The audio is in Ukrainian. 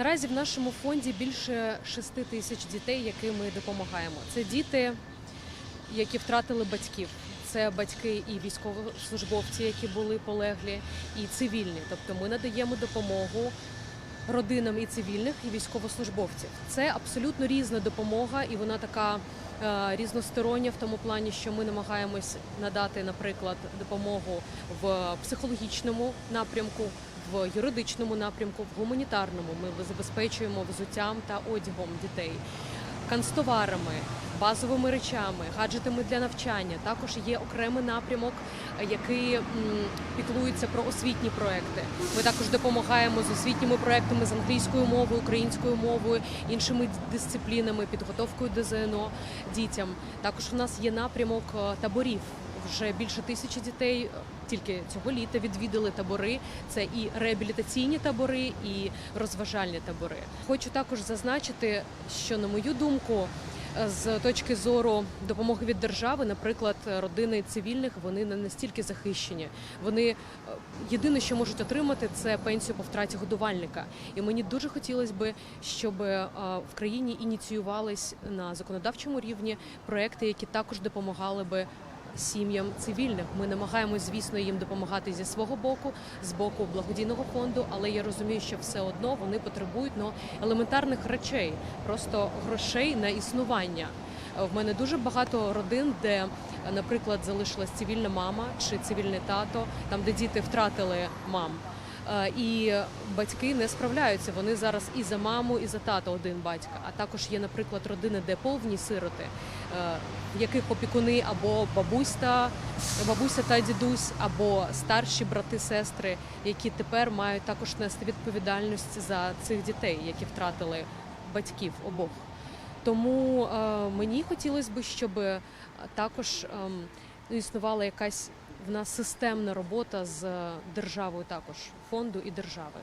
Наразі в нашому фонді більше 6 тисяч дітей, яким ми допомагаємо. Це діти, які втратили батьків. Це батьки і військовослужбовці, які були полеглі, і цивільні. Тобто ми надаємо допомогу родинам і цивільних, і військовослужбовців. Це абсолютно різна допомога, і вона така е, різностороння в тому плані, що ми намагаємось надати, наприклад, допомогу в психологічному напрямку, в юридичному напрямку, в гуманітарному. Ми забезпечуємо взуттям та одягом дітей, канцтоварами, базовими речами, гаджетами для навчання. Також є окремий напрямок, е, який піклується про освітні проекти. Ми також допомагаємо з освітніми проектами з англійською мовою, українською мовою, іншими дисциплінами, підготовкою до ЗНО дітям. Також у нас є напрямок е, таборів. Вже більше тисячі дітей е, тільки цього літа відвідали табори. Це і реабілітаційні табори, і розважальні табори. Хочу також зазначити, що на мою думку, з точки зору допомоги від держави, наприклад, родини цивільних, вони не настільки захищені. Вони е, єдине, що можуть отримати, це пенсію по втраті годувальника. І мені дуже хотілося би, щоб е, в країні ініціювались на законодавчому рівні проекти, які також допомагали би. Сім'ям цивільних ми намагаємось, звісно, їм допомагати зі свого боку, з боку благодійного фонду, але я розумію, що все одно вони потребують ну, елементарних речей, просто грошей на існування. Е, В мене дуже багато родин, де, наприклад, залишилась цивільна мама чи цивільний тато, там де діти втратили мам. Е, І батьки не справляються. Вони зараз і за маму, і за тато один батька. А також є, наприклад, родини, де повні сироти, е, в яких опікуни або бабусь бабуся та дідусь, або старші брати, сестри, які тепер мають також нести відповідальність за цих дітей, які втратили батьків обох. Тому е, мені хотілося б, щоб також ем, ну, існувала якась в нас системна робота з державою, також фонду і держави.